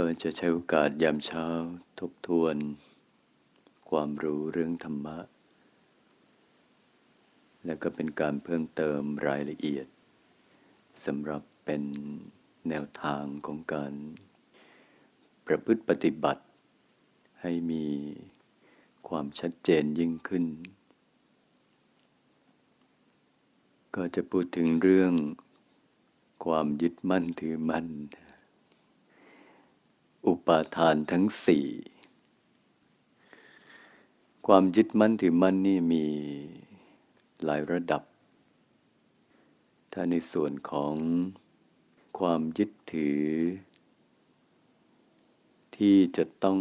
ก็จะใช้โอกาสยามเช้าทบทวน ความรู้เรื่องธรรมะ และก็เป็นการเพิ่มเติมรายละเอียดสำหรับเป็นแนวทางของการ ประพฤติปฏิบัติ ให้มีความชัดเจนยิ่งขึ้น ก็จะพูดถึงเรื่องความยึดมั่นถือมั่น อุปาทานทั้งสี่ความยึดมั่นถือมั่นนี่มีหลายระดับ ถ้าในส่วนของความยึดถือ ที่จะต้อง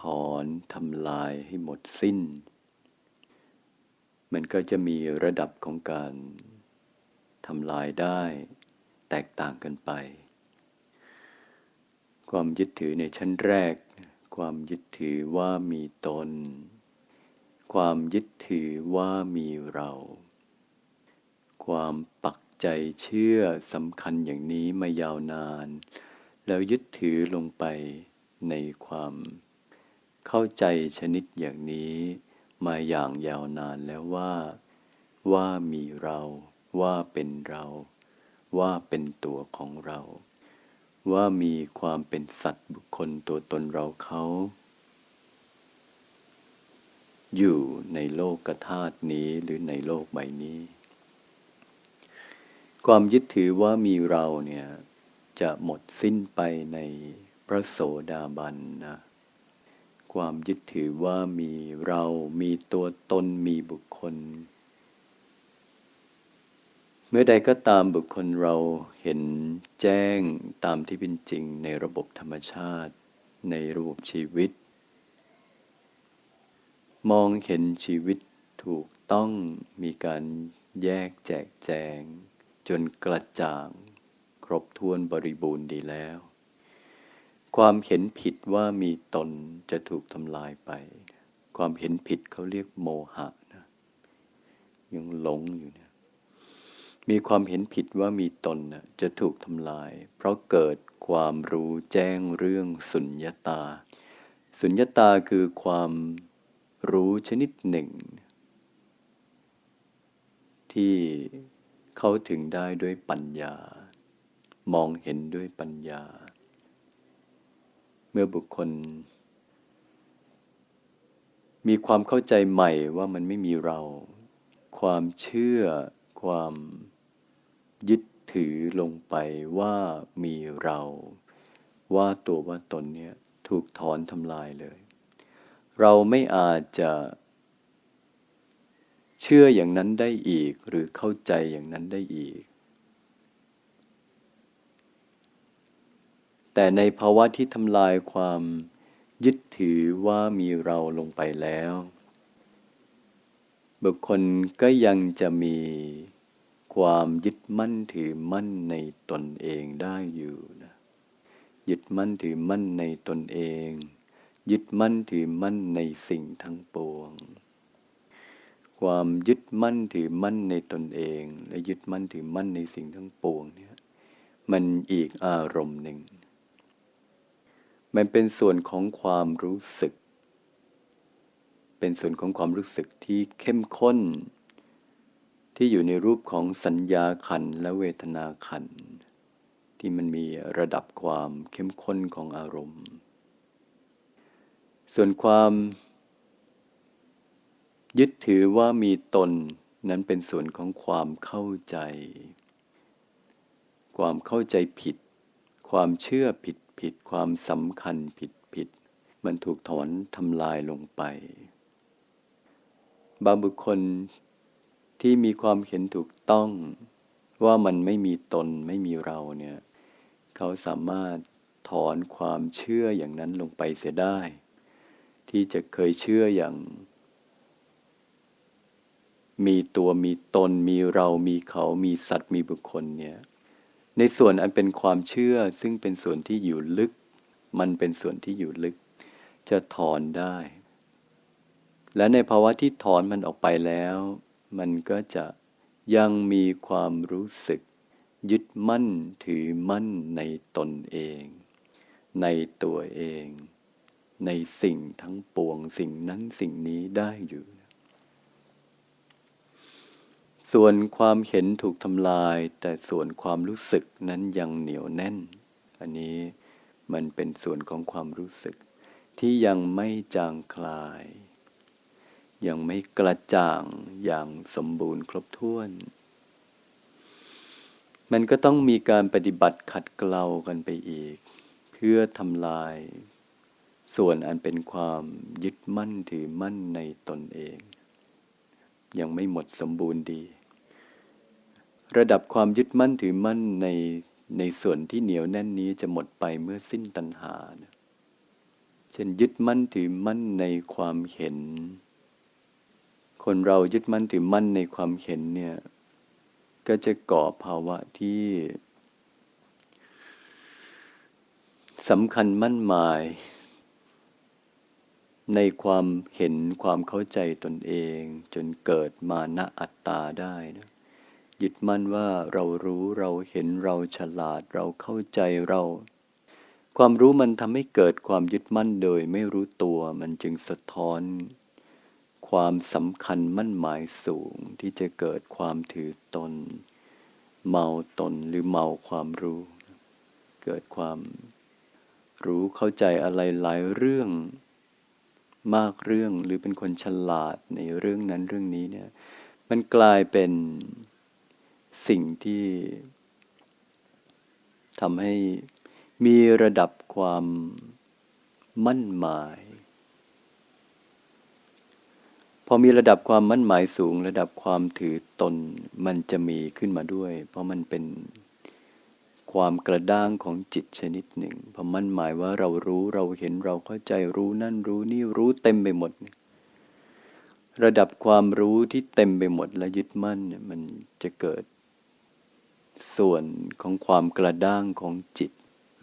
ถอนทำลายให้หมดสิ้น มันก็จะมีระดับของการทำลายได้ แตกต่างกันไป ความยึดถือในชั้นแรก ความยึดถือว่ามีตน ความยึดถือว่ามีเรา ความปักใจเชื่อสำคัญอย่างนี้มายาวนาน แล้วยึดถือลงไปในความ เข้าใจชนิดอย่างนี้มาอย่างยาวนานแล้วว่า ว่ามีเรา ว่าเป็นเรา ว่าเป็นตัวของเรา ว่ามีความเป็นสัตว์บุคคลตัวตนเราเขา อยู่ในโลกกธาตุนี้หรือในโลกใบนี้ ความยึดถือว่ามีเราเนี่ย จะหมดสิ้นไปในพระโสดาบันนะความยึดถือว่ามีเรา มีตัวตน มีบุคคล เมื่อใดก็ตามบุคคลเราเห็นแจ้งตามที่เป็นจริงในระบบธรรมชาติ ในระบบชีวิต มองเห็นชีวิตถูกต้องมีการแยกแจกแจง จนกระจ่าง ครบถ้วนบริบูรณ์ดีแล้ว ความเห็นผิดว่ามีตนจะถูกทำลายไป ความเห็นผิดเขาเรียกโมหะนะยังหลงอยู่เนี่ย มีความเห็นผิดว่ามีตนจะถูกทำลาย เพราะเกิดความรู้แจ้งเรื่องสุญญาตา สุญญาตาคือความรู้ชนิดหนึ่ง ที่เข้าถึงได้ด้วยปัญญา มองเห็นด้วยปัญญา เมื่อบุคคล มีความเข้าใจใหม่ว่ามันไม่มีเรา ความเชื่อความ ยึดถือลงไปว่ามีเรา ว่าตัวว่าตนเนี่ยถูกถอนทำลายเลย เราไม่อาจจะ เชื่ออย่างนั้นได้อีกหรือเข้าใจอย่างนั้นได้อีก แต่ในภาวะที่ทำลายความยึดถือว่ามีเราลงไปแล้ว บุคคลก็ยังจะมี ความยึดมั่นถือมั่นในตนเองได้อยู่นะยึดมั่นถือมั่นในตนเอง ยึดมั่นถือมั่นในสิ่งทั้งปวง ความยึดมั่นถือมั่นในตนเอง และยึดมั่นถือมั่นในสิ่งทั้งปวงเนี่ยมันอีกอารมณ์หนึ่ง มันเป็นส่วนของความรู้สึก เป็นส่วนของความรู้สึกที่เข้มข้น ที่อยู่ในรูปของสัญญาขันและเวทนาขัน ที่มันมีระดับความเข้มข้นของอารมณ์ ส่วนความยึดถือว่ามีตนนั้นเป็นส่วนของความเข้าใจ ความเข้าใจผิด ความเชื่อผิดผิด ความสำคัญผิดผิด มันถูกถอนทำลายลงไป บางบุคคล ที่มีความเห็นถูกต้องว่ามันไม่มีตนไม่มีเราเนี่ยเขาสามารถถอนความเชื่ออย่างนั้นลงไปเสียได้ ที่จะเคยเชื่ออย่าง มีตัวมีตนมีเรามีเขามีสัตว์มีบุคคลเนี่ยในส่วนอันเป็นความเชื่อซึ่งเป็นส่วนที่อยู่ลึก มันเป็นส่วนที่อยู่ลึก จะถอนได้ และในภาวะที่ถอนมันออกไปแล้ว มันก็จะยังมีความรู้สึก ยึดมั่นถือมั่นในตนเอง ในตัวเอง ในสิ่งทั้งปวงสิ่งนั้นสิ่งนี้ได้อยู่ ส่วนความเห็นถูกทำลาย แต่ส่วนความรู้สึกนั้นยังเหนียวแน่น อันนี้มันเป็นส่วนของความรู้สึกที่ยังไม่จางคลาย ยังไม่กระจ่างอย่างสมบูรณ์ครบถ้วน มันก็ต้องมีการปฏิบัติขัดเกลากันไปอีก เพื่อทำลาย ส่วนอันเป็นความยึดมั่นถือมั่นในตนเอง ยังไม่หมดสมบูรณ์ดี ระดับความยึดมั่นถือมั่นในในส่วนที่เหนียวแน่นนี้จะหมดไปเมื่อสิ้นตัณหานะเช่นยึดมั่นถือมั่นในความเห็น คนเรายึดมั่นถือมั่นในความเห็นเนี่ย ก็จะก่อภาวะที่สำคัญมั่นหมาย ในความเห็นความเข้าใจตนเอง จนเกิดมานะอัตตาได้นะยึดมั่นว่าเรารู้เราเห็นเราฉลาดเราเข้าใจเรา ความรู้มันทำให้เกิดความยึดมั่นโดยไม่รู้ตัวมันจึงสะท้อน ความสำคัญมั่นหมายสูงที่จะเกิดความถือตน เมาตนหรือเมาความรู้ เกิดความรู้เข้าใจอะไรหลายเรื่อง มากเรื่องหรือเป็นคนฉลาดในเรื่องนั้นเรื่องนี้เนี่ย มันกลายเป็นสิ่งที่ทำให้มีระดับความมั่นหมาย พอมีระดับความมั่นหมายสูง ระดับความถือตนมันจะมีขึ้นมาด้วย เพราะมันเป็นความกระด้างของจิตชนิดหนึ่งพอมั่นหมายว่าเรารู้เราเห็นเราเข้าใจรู้นั่นรู้นี่รู้เต็มไปหมด ระดับความรู้ที่เต็มไปหมดและยึดมั่นมันจะเกิด ส่วนของความกระด้างของจิต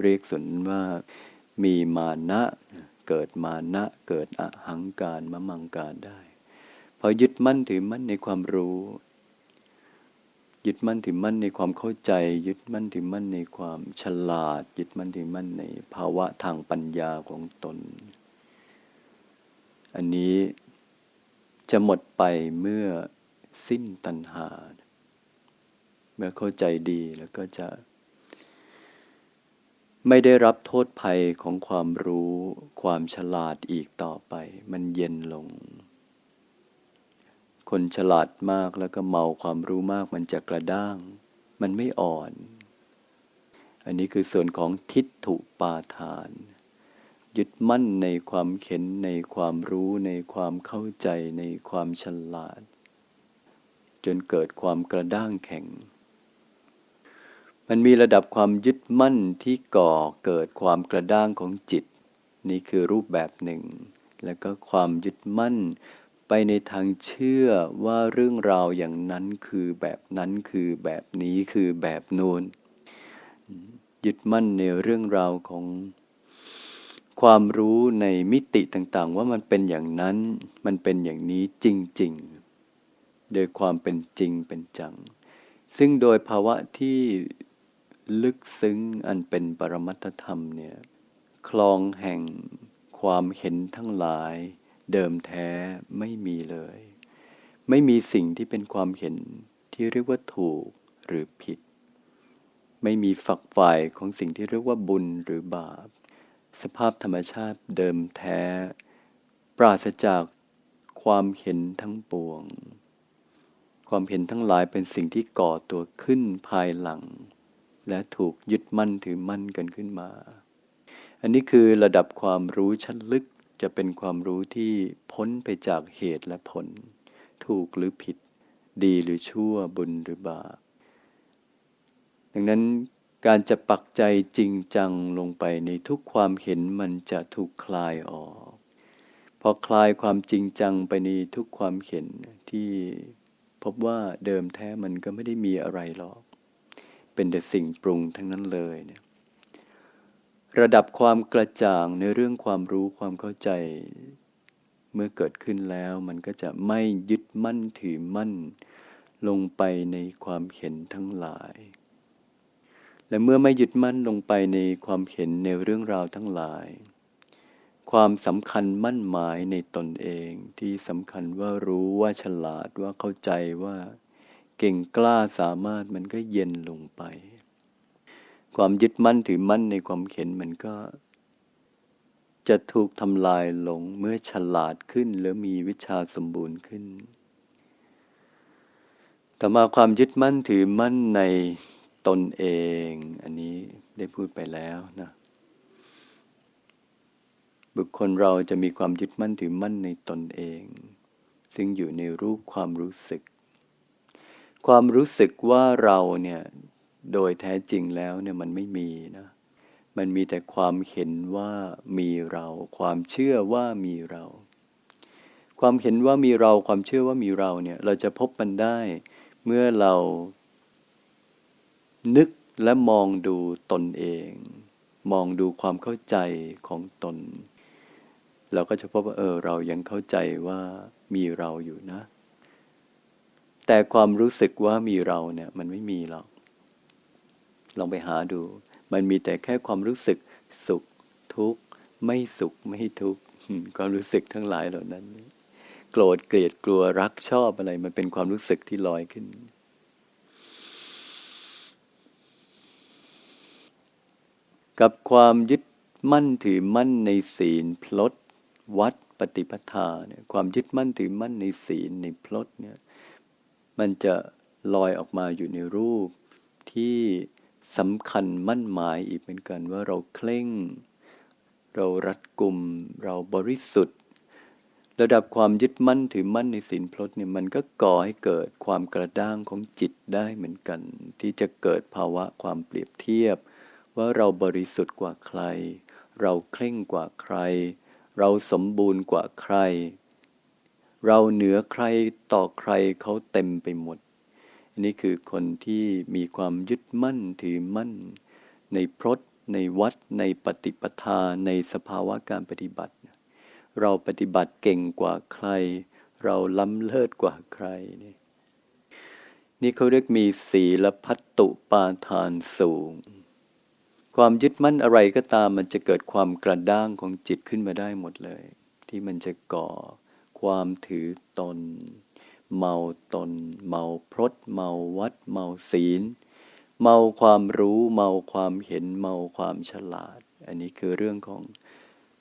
เรียกส่วนว่ามีมานะ เกิดมานะ เกิดอหังการมะมังการได้ พอยึดมั่นถือมั่นในความรู้ ยึดมั่นถือมั่นในความเข้าใจ ยึดมั่นถือมั่นในความฉลาด ยึดมั่นถือมั่นในภาวะทางปัญญาของตน อันนี้จะหมดไปเมื่อสิ้นตัณหา เมื่อเข้าใจดีแล้วก็จะ ไม่ได้รับโทษภัยของความรู้ ความฉลาดอีกต่อไป มันเย็นลง คนฉลาดมากแล้วก็เมาความรู้มากมันจะกระด้าง มันไม่อ่อน อันนี้คือส่วนของทิฏฐุปาทาน ยึดมั่นในความเข็นในความรู้ในความเข้าใจในความฉลาด จนเกิดความกระด้างแข็ง มันมีระดับความยึดมั่นที่ก่อเกิดความกระด้างของจิต นี่คือรูปแบบหนึ่ง แล้วก็ความยึดมั่น ไปในทางเชื่อว่าเรื่องราวอย่างนั้นคือแบบนั้นคือแบบนี้คือแบบโน้นยึดมั่นในเรื่องราวของความรู้ในมิติต่างๆ ว่ามันเป็นอย่างนั้น มันเป็นอย่างนี้จริงๆ โดยความเป็นจริงเป็นจัง ซึ่งโดยภาวะที่ลึกซึ้งอันเป็นปรมัตธรรมเนี่ย คลองแห่งความเห็นทั้งหลาย เดิมแท้ไม่มีเลย ไม่มีสิ่งที่เป็นความเห็นที่เรียกว่าถูกหรือผิด ไม่มีฝักฝ่ายของสิ่งที่เรียกว่าบุญหรือบาป สภาพธรรมชาติเดิมแท้ ปราศจากความเห็นทั้งปวง ความเห็นทั้งหลายเป็นสิ่งที่ก่อตัวขึ้นภายหลัง และถูกยึดมั่นถือมั่นกันขึ้นมา อันนี้คือระดับความรู้ชั้นลึก จะเป็นความรู้ที่พ้นไปจากเหตุและผล ถูกหรือผิด ดีหรือชั่วบุญหรือบาปดังนั้นการจะปักใจจริงจังลงไปในทุกความเห็นมันจะถูกคลายออกพอคลายความจริงจังไปในทุกความเห็นที่พบว่าเดิมแท้มันก็ไม่ได้มีอะไรหรอก เป็นแต่สิ่งปรุงทั้งนั้นเลยเนี่ย ระดับความกระจ่างในเรื่องความรู้ความเข้าใจ เมื่อเกิดขึ้นแล้วมันก็จะไม่ยึดมั่นถือมั่น ลงไปในความเห็นทั้งหลาย และเมื่อไม่ยึดมั่นลงไปในความเห็นในเรื่องราวทั้งหลาย ความสำคัญมั่นหมายในตนเองที่สำคัญว่ารู้ว่าฉลาดว่าเข้าใจว่า เก่งกล้าสามารถมันก็เย็นลงไป ความยึดมั่นถือมั่นในความเห็นมันก็ จะถูกทำลายลงเมื่อฉลาดขึ้นหรือมีวิชาสมบูรณ์ขึ้น ต่อมาความยึดมั่นถือมั่นในตนเอง อันนี้ได้พูดไปแล้วนะ บุคคลเราจะมีความยึดมั่นถือมั่นในตนเอง ซึ่งอยู่ในรูปความรู้สึก ความรู้สึกว่าเราเนี่ย โดยแท้จริงแล้วเนี่ยมันไม่มีนะ มันมีแต่ความเห็นว่ามีเรา ความเชื่อว่ามีเรา ความเห็นว่ามีเรา ความเชื่อว่ามีเราเนี่ย เราจะพบมันได้ เมื่อเรา นึกและมองดูตนเอง มองดูความเข้าใจของตน เราก็จะพบว่าเออเรายังเข้าใจว่ามีเราอยู่นะ แต่ความรู้สึกว่ามีเราเนี่ย มันไม่มีหรอก ลองไปหาดู มันมีแต่แค่ความรู้สึกสุขทุกข์ไม่สุขไม่ทุกข์ความรู้สึกทั้งหลายเหล่านั้น โกรธเกลียดกลัวรักชอบอะไร มันเป็นความรู้สึกที่ลอยขึ้น กับความยึดมั่นถือมั่นในศีลพลดวัดปฏิปทาเนี่ยความยึดมั่นถือมั่นในศีลในพลดเนี่ยมันจะลอยออกมาอยู่ในรูปที่ สำคัญมั่นหมายอีกเหมือนกันว่าเราเคร่ง เรารัดกุม เราบริสุทธิ์ ระดับความยึดมั่นถือมั่นในศีลพลดเนี่ยมันก็ก่อให้เกิดความกระด้างของจิตได้เหมือนกัน ที่จะเกิดภาวะความเปรียบเทียบ ว่าเราบริสุทธิ์กว่าใคร เราเคร่งกว่าใคร เราสมบูรณ์กว่าใคร เราเหนือใครต่อใครเขาเต็มไปหมด อันนี้คือคนที่มีความยึดมั่นถือมั่น ในพรตในวัด ในปฏิปทาในสภาวะการปฏิบัติ เราปฏิบัติเก่งกว่าใคร เราล้ำเลิศกว่าใครนี่นี่เขาเรียกมีศีลพัตตุปาทานสูง ความยึดมั่นอะไรก็ตามมันจะเกิดความกระด้างของจิตขึ้นมาได้หมดเลย ที่มันจะก่อความถือตน เมาตน เมาพรตเมาวัด เมาศีล เมาความรู้ เมาความเห็น เมาความฉลาด อันนี้คือเรื่องของ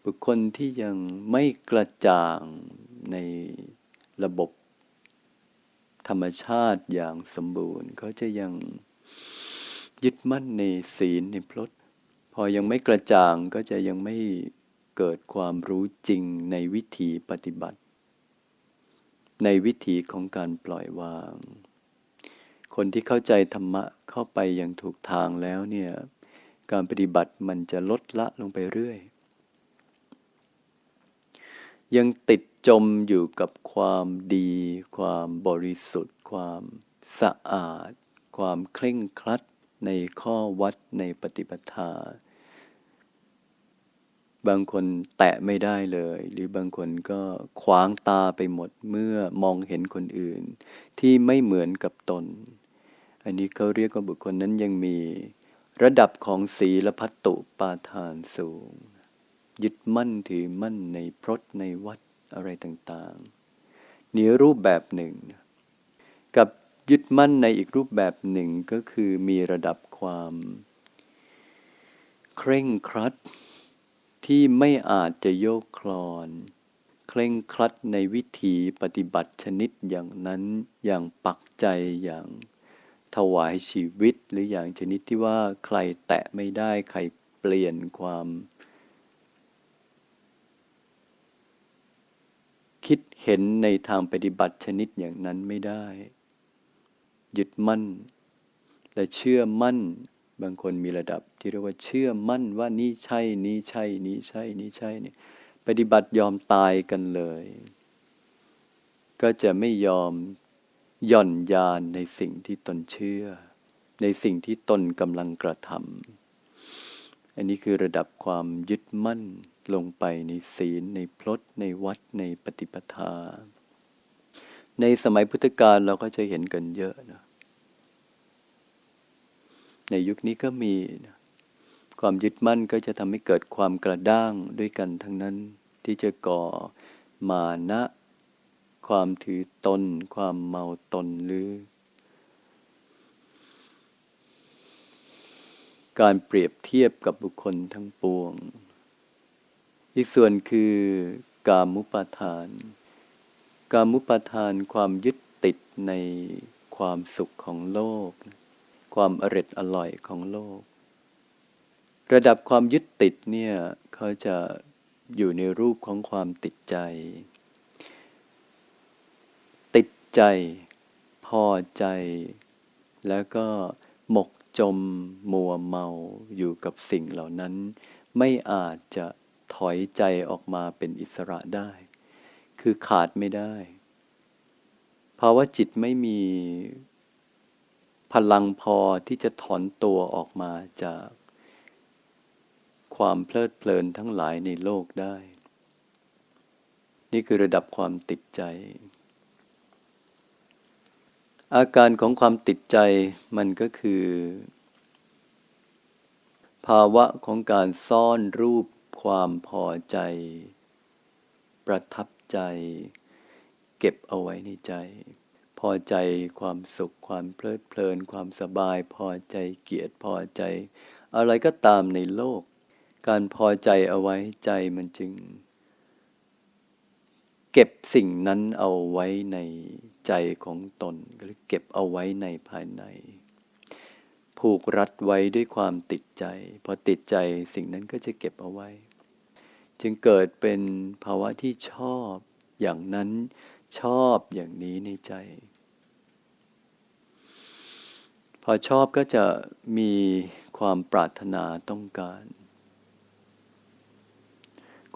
บุคคลที่ยังไม่กระจ่างในระบบธรรมชาติอย่างสมบูรณ์เขาจะยังยึดมั่นในศีลในพลดพอยังไม่กระจ่างก็จะยังไม่เกิดความรู้จริงในวิธีปฏิบัติ ในวิธีของการปล่อยวาง คนที่เข้าใจธรรมะเข้าไปอย่างถูกทางแล้วเนี่ย การปฏิบัติมันจะลดละลงไปเรื่อย ยังติดจมอยู่กับความดี ความบริสุทธิ์ ความสะอาด ความเคร่งครัดในข้อวัดในปฏิปทา บางคนแตะไม่ได้เลย หรือบางคนก็ขวางตาไปหมดเมื่อมองเห็นคนอื่น ที่ไม่เหมือนกับตน อันนี้เขาเรียกว่าบุคคลนั้นยังมีระดับของศีลพัตตุปาทานสูง ยึดมั่นถือมั่นในพรตในวัดอะไรต่างๆนี้รูปแบบหนึ่ง กับยึดมั่นในอีกรูปแบบหนึ่งก็คือมีระดับความ เคร่งครัด ที่ไม่อาจจะโยกคลอน เคร่งครัดในวิธีปฏิบัติชนิดอย่างนั้นอย่างปักใจอย่างถวายชีวิตหรืออย่างชนิดที่ว่าใครแตะไม่ได้ใครเปลี่ยนความ คิดเห็นในทางปฏิบัติชนิดอย่างนั้นไม่ได้ ยึดมั่น และเชื่อมั่น บางคนมีระดับที่เรียกว่าเชื่อมั่นว่านี่ใช่นี่ใช่นี่ใช่นี่ใช่เนี่ยปฏิบัติยอมตายกันเลย ก็จะไม่ยอมย่อนยานในสิ่งที่ตนเชื่อ ในสิ่งที่ตนกำลังกระทำอันนี้คือระดับความยึดมั่นลงไปในศีลในพลดในวัดในปฏิปทา ในสมัยพุทธกาลเราก็จะเห็นกันเยอะนะ ในยุคนี้ก็มี ความยึดมั่นก็จะทำให้เกิดความกระด้างด้วยกันทั้งนั้นที่จะก่อมานะ ความถือตน ความเมาตนหรือ การเปรียบเทียบกับบุคคลทั้งปวง อีกส่วนคือกามุปาทาน กามุปาทานความยึดติดในความสุขของโลก ความอร็ดอร่อยของโลก ระดับความยึดติดเนี่ยเขาจะอยู่ในรูปของความติดใจ ติดใจ พอใจ แล้วก็หมกจมมัวเมาอยู่กับสิ่งเหล่านั้น ไม่อาจจะถอยใจออกมาเป็นอิสระได้ คือขาดไม่ได้ ภาวะจิตไม่มี พลังพอที่จะถอนตัวออกมาจาก ความเพลิดเพลินทั้งหลายในโลกได้ นี่คือระดับความติดใจ อาการของความติดใจมันก็คือ ภาวะของการซ่อนรูปความพอใจ ประทับใจ เก็บเอาไว้ในใจ พอใจความสุขความเพลิดเพลิน ความสบาย พอใจเกียรติพอใจ อะไรก็ตามในโลก การพอใจเอาไว้ใจมันจึง เก็บสิ่งนั้นเอาไว้ในใจของตนหรือเก็บเอาไว้ในภายใน ผูกรัดไว้ด้วยความติดใจ พอติดใจสิ่งนั้นก็จะเก็บเอาไว้ จึงเกิดเป็นภาวะที่ชอบอย่างนั้นชอบอย่างนี้ในใจ พอชอบก็จะมีความปรารถนาต้องการ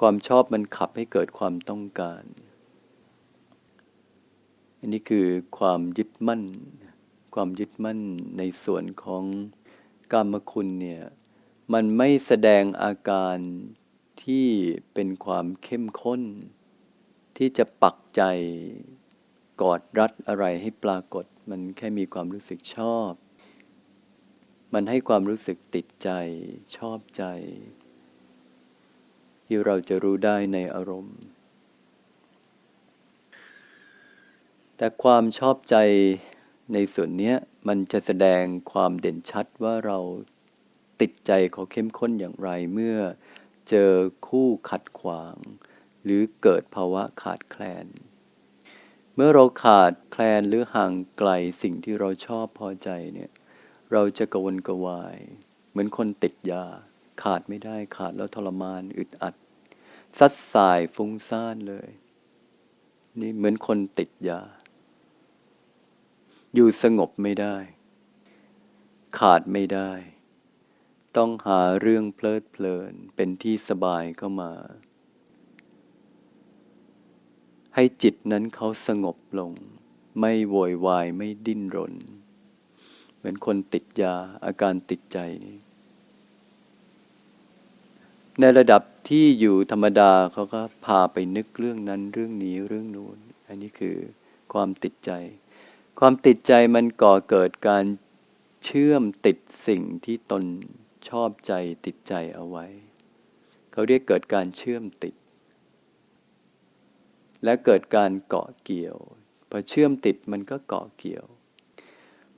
ความชอบมันขับให้เกิดความต้องการ อันนี้คือความยึดมั่น ความยึดมั่นในส่วนของกรรมคุณเนี่ย มันไม่แสดงอาการที่เป็นความเข้มข้น ที่จะปักใจกอดรัดอะไรให้ปรากฏ มันแค่มีความรู้สึกชอบ มันให้ความรู้สึกติดใจ ชอบใจ ที่เราจะรู้ได้ในอารมณ์ แต่ความชอบใจในส่วนนี้มันจะแสดงความเด่นชัดว่าเราติดใจเขาเข้มข้นอย่างไรเมื่อเจอคู่ขัดขวาง หรือเกิดภาวะขาดแคลน เมื่อเราขาดแคลนหรือห่างไกลสิ่งที่เราชอบพอใจเนี่ย เราจะกวนกวาย เหมือนคนติดยา ขาดไม่ได้ขาดแล้วทรมานอึดอัด ซัดสายฟุ้งซ่านเลย นี่เหมือนคนติดยา อยู่สงบไม่ได้ ขาดไม่ได้ ต้องหาเรื่องเพลิดเพลินเป็นที่สบายเข้ามา ให้จิตนั้นเขาสงบลง ไม่โวยวายไม่ดิ้นรน มือนคนติดยาอาการติดใจนี่ในระดับที่อยู่ธรรมดาเขาก็พาไปนึกเรื่องนั้นเรื่องนี้เรื่องนู้น อันนี้คือความติดใจ ความติดใจมันก่อเกิดการเชื่อมติดสิ่งที่ตนชอบใจติดใจเอาไว้ เขาเรียกเกิดการเชื่อมติด และเกิดการเกาะเกี่ยวพอเชื่อมติดมันก็เกาะเกี่ยว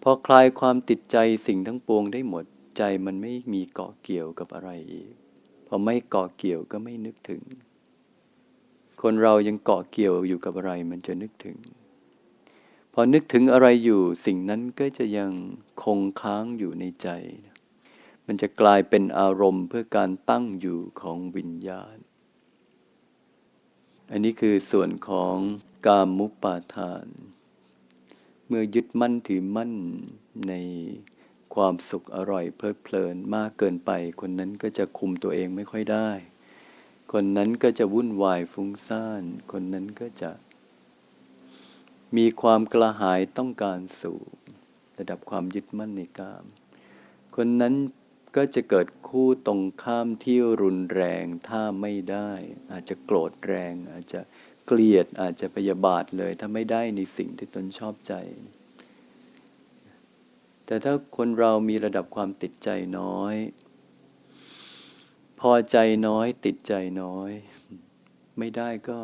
พอคลายความติดใจสิ่งทั้งปวงได้หมดใจมันไม่มีเกาะเกี่ยวกับอะไรอีก พอไม่เกาะเกี่ยวก็ไม่นึกถึง คนเรายังเกาะเกี่ยวอยู่กับอะไรมันจะนึกถึง พอนึกถึงอะไรอยู่สิ่งนั้นก็จะยังคงค้างอยู่ในใจ มันจะกลายเป็นอารมณ์เพื่อการตั้งอยู่ของวิญญาณ อันนี้คือส่วนของกามุปาทาน เมื่อยึดมั่นถือมั่นในความสุขอร่อยเพลิดเพลินมากเกินไป คนนั้นก็จะคุมตัวเองไม่ค่อยได้ คนนั้นก็จะวุ่นวายฟุ้งซ่าน คนนั้นก็จะ มีความกระหายต้องการสู่ระดับความยึดมั่นในกาม คนนั้นก็จะเกิดคู่ตรงข้ามที่รุนแรงถ้าไม่ได้ อาจจะโกรธแรงอาจจะ เกลียดอาจจะพยาบาทเลย ถ้าไม่ได้ในสิ่งที่ตนชอบใจ แต่ถ้าคนเรามีระดับความติดใจน้อย พอใจน้อยติดใจน้อย ไม่ได้ก็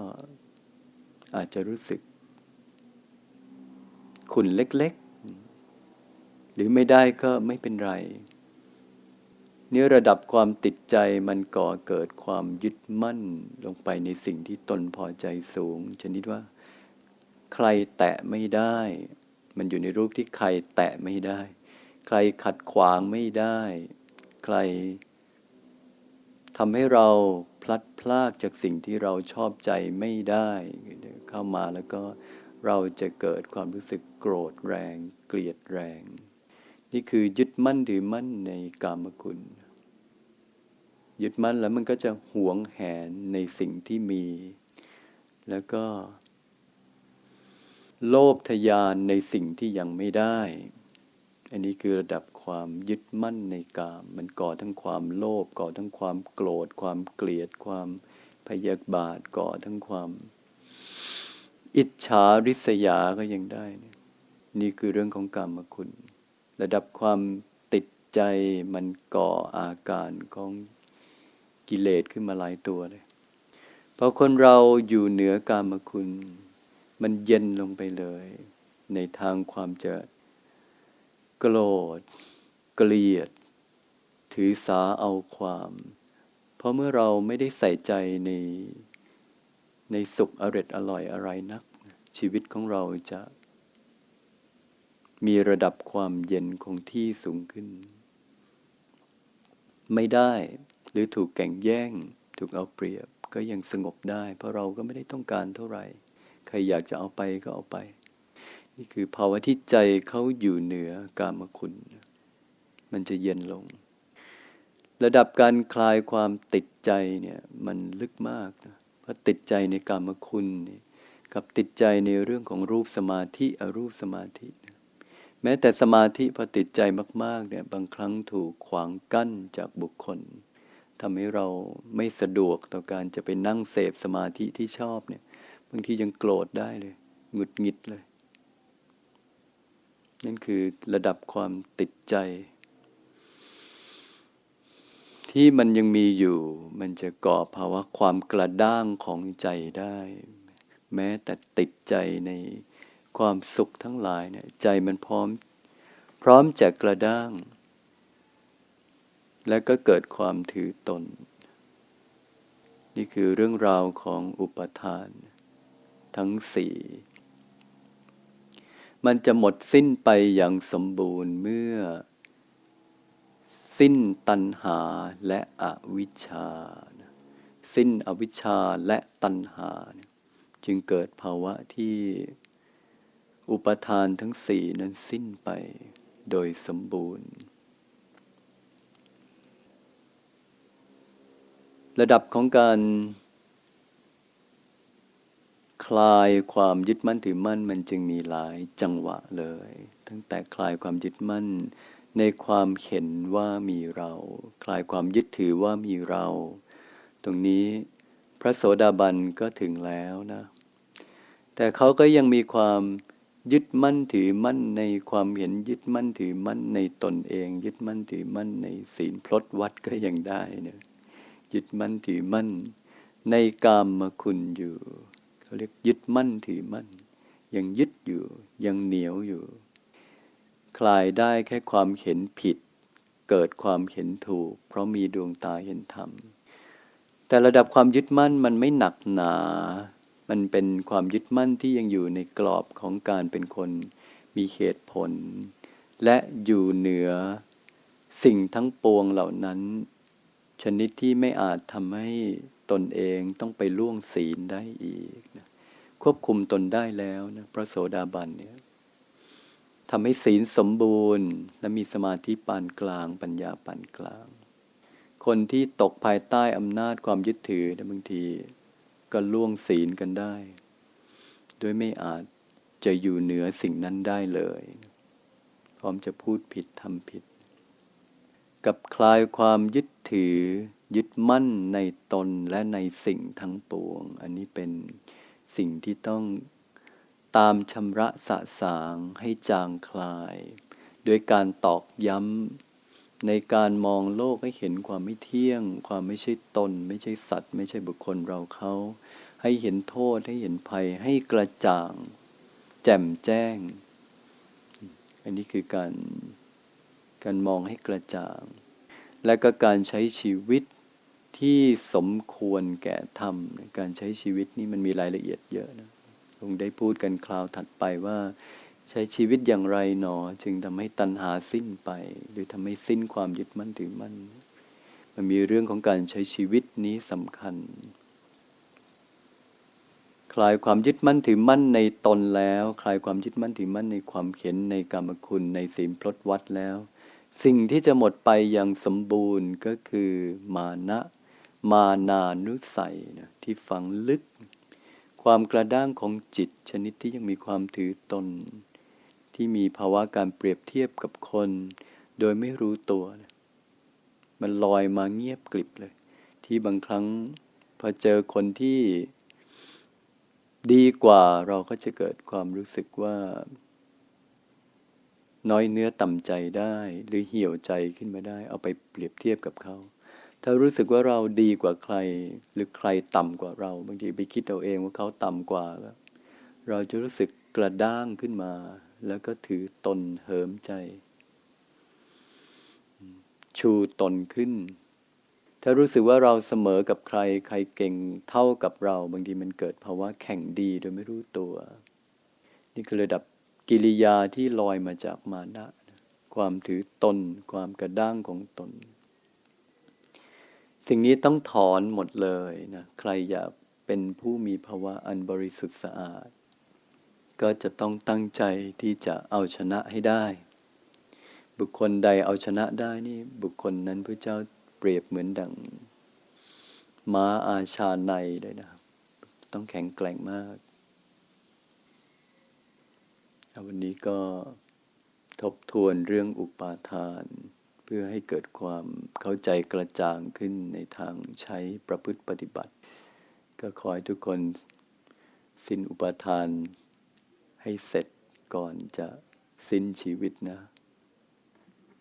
อาจจะรู้สึก ขุนเล็ก ๆ หรือไม่ได้ก็ไม่เป็นไร นี่ระดับความติดใจมันก่อเกิดความยึดมั่นลงไปในสิ่งที่ตนพอใจสูง ชนิดว่า ใครแตะไม่ได้ มันอยู่ในรูปที่ใครแตะไม่ได้ ใครขัดขวางไม่ได้ ใครทำให้เราพลัดพรากจากสิ่งที่เราชอบใจไม่ได้ เข้ามาแล้วก็เราจะเกิดความรู้สึกโกรธแรง เกลียดแรง นี่คือยึดมั่นถือมั่นในกามคุณ ยึดมั่นแล้วมันก็จะหวงแหนในสิ่งที่มี แล้วก็ โลภทยานในสิ่งที่ยังไม่ได้ อันนี้คือระดับความยึดมั่นในกาม มันก่อทั้งความโลภก่อทั้งความโกรธ ความเกลียด ความพยาบาทก่อทั้งความ อิจฉาริษยาก็ยังได้ นี่คือเรื่องของกรรมคุณ ระดับความติดใจมันก่ออาการของ กิเลสขึ้นมาหลายตัวเลยพอคนเราอยู่เหนือกามคุณ มันเย็นลงไปเลย ในทางความจะโกรธ เกลียด ถือสาเอาความ เพราะเมื่อเราไม่ได้ใส่ใจในในสุขอร็ดอร่อยอะไรนัก ชีวิตของเราจะ มีระดับความเย็นคงที่สูงขึ้น ไม่ได้ หรือถูกแก่งแย่ง ถูกเอาเปรียบ ก็ยังสงบได้ เพราะเราก็ไม่ได้ต้องการเท่าไหร่ ใครอยากจะเอาไปก็เอาไป นี่คือภาวะที่ใจเขาอยู่เหนือกามคุณ มันจะเย็นลง ระดับการคลายความติดใจเนี่ยมันลึกมากนะเพราะติดใจในกามคุณกับติดใจในเรื่องของรูปสมาธิอรูปสมาธิแม้แต่สมาธิพอติดใจมาก ๆ เนี่ย บางครั้งถูกขวางกั้นจากบุคคล ทำให้เราไม่สะดวกต่อการจะไปนั่งเสพสมาธิที่ชอบเนี่ย บางทียังโกรธได้เลยหงุดหงิดเลย นั่นคือระดับความติดใจ ที่มันยังมีอยู่ มันจะก่อภาวะความกระด้างของใจได้ แม้แต่ติดใจในความสุขทั้งหลายเนี่ยใจมันพร้อม พร้อมจะกระด้าง และก็เกิดความถือตน นี่คือเรื่องราวของอุปทาน ทั้งสี่มันจะหมดสิ้นไปอย่างสมบูรณ์เมื่อ สิ้นตัณหาและอวิชชา สิ้นอวิชชาและตัณหา จึงเกิดภาวะที่อุปทานทั้งสี่นั้นสิ้นไปโดยสมบูรณ์ ระดับของการคลายความยึดมั่นถือมั่นมันจึงมีหลายจังหวะเลย ตั้งแต่คลายความยึดมั่น ในความเห็นว่ามีเรา คลายความยึดถือว่ามีเรา ตรงนี้พระโสดาบันก็ถึงแล้วนะ แต่เขาก็ยังมีความยึดมั่นถือมั่นในความเห็นยึดมั่นถือมั่นในตนเอง ยึดมั่นถือมั่นในศีลพลดวัดก็ยังได้เนี่ย ยึดมั่นถือมั่น ในกามมาคุณอยู่เขาเรียกยึดมั่นถือมั่น ยังยึดอยู่ ยังเหนียวอยู่ คลายได้แค่ความเห็นผิด เกิดความเห็นถูก เพราะมีดวงตาเห็นธรรม แต่ระดับความยึดมั่นมันไม่หนักหนา มันเป็นความยึดมั่นที่ยังอยู่ในกรอบของการเป็นคนมีเหตุผล และอยู่เหนือสิ่งทั้งปวงเหล่านั้น ชนิดที่ไม่อาจทำให้ตนเองต้องไปล่วงศีลได้อีกนะควบคุมตนได้แล้วนะพระโสดาบันเนี่ยทำให้ศีลสมบูรณ์ และมีสมาธิปานกลาง ปัญญาปานกลาง คนที่ตกภายใต้อำนาจความยึดถือนะบางที ก็ล่วงศีลกันได้ โดยไม่อาจจะอยู่เหนือสิ่งนั้นได้เลย พร้อมจะพูดผิดทำผิด กับคลายความยึดถือ ยึดมั่นในตนและในสิ่งทั้งปวง อันนี้เป็นสิ่งที่ต้องตามชำระสะสางให้จางคลาย ด้วยการตอกย้ำในการมองโลกให้เห็นความไม่เที่ยง ความไม่ใช่ตน ไม่ใช่สัตว์ ไม่ใช่บุคคลเราเขา ให้เห็นโทษให้เห็นภัยให้กระจ่าง แจ่มแจ้ง อันนี้คือการ การมองให้กระจ่าง และก็การใช้ชีวิตที่สมควรแก่ธรรม การใช้ชีวิตนี่มันมีรายละเอียดเยอะนะคงได้พูดกันคราวถัดไปว่า ใช้ชีวิตอย่างไรหนอ จึงทำให้ตัณหาสิ้นไป หรือทำให้สิ้นความยึดมั่นถือมั่น มันมีเรื่องของการใช้ชีวิตนี้สำคัญ คลายความยึดมั่นถือมั่นในตนแล้ว คลายความยึดมั่นถือมั่นในความเข็นในกรรมคุณในศีลพลดวัดแล้ว สิ่งที่จะหมดไปอย่างสมบูรณ์ก็คือมานะ มานานุสัยนะที่ฝังลึก ความกระด้างของจิตชนิดที่ยังมีความถือตน ที่มีภาวะการเปรียบเทียบกับคน โดยไม่รู้ตัวนะมันลอยมาเงียบกลิบเลย ที่บางครั้งพอเจอคนที่ดีกว่าเราก็จะเกิดความรู้สึกว่า น้อยเนื้อต่ำใจได้ หรือเหี่ยวใจขึ้นมาได้ เอาไปเปรียบเทียบกับเขาถ้ารู้สึกว่าเราดีกว่าใคร หรือใครต่ำกว่าเรา บางทีไปคิดเอาเองว่าเขาต่ำกว่าแล้วเราจะรู้สึกกระด้างขึ้นมา แล้วก็ถือตนเหิมใจ ชูตนขึ้น ถ้ารู้สึกว่าเราเสมอกับใคร ใครเก่งเท่ากับเรา บางทีมันเกิดภาวะแข่งดีโดยไม่รู้ตัว นี่คือระดับ กิริยาที่ลอยมาจากมานะ ความถือตน ความกระด้างของตน สิ่งนี้ต้องถอนหมดเลยนะ ใครอยากเป็นผู้มีภาวะอันบริสุทธิ์สะอาด ก็จะต้องตั้งใจที่จะเอาชนะให้ได้ บุคคลใดเอาชนะได้นี่ บุคคลนั้นพระเจ้าเปรียบเหมือนดังม้าอาชาในเลยนะ ต้องแข็งแกร่งมาก วันนี้ก็ทบทวนเรื่องอุปาทาน เพื่อให้เกิดความเข้าใจกระจ่างขึ้นในทางใช้ประพฤติปฏิบัติ ก็ขอให้ทุกคนสิ้นอุปาทานให้เสร็จก่อนจะสิ้นชีวิตนะ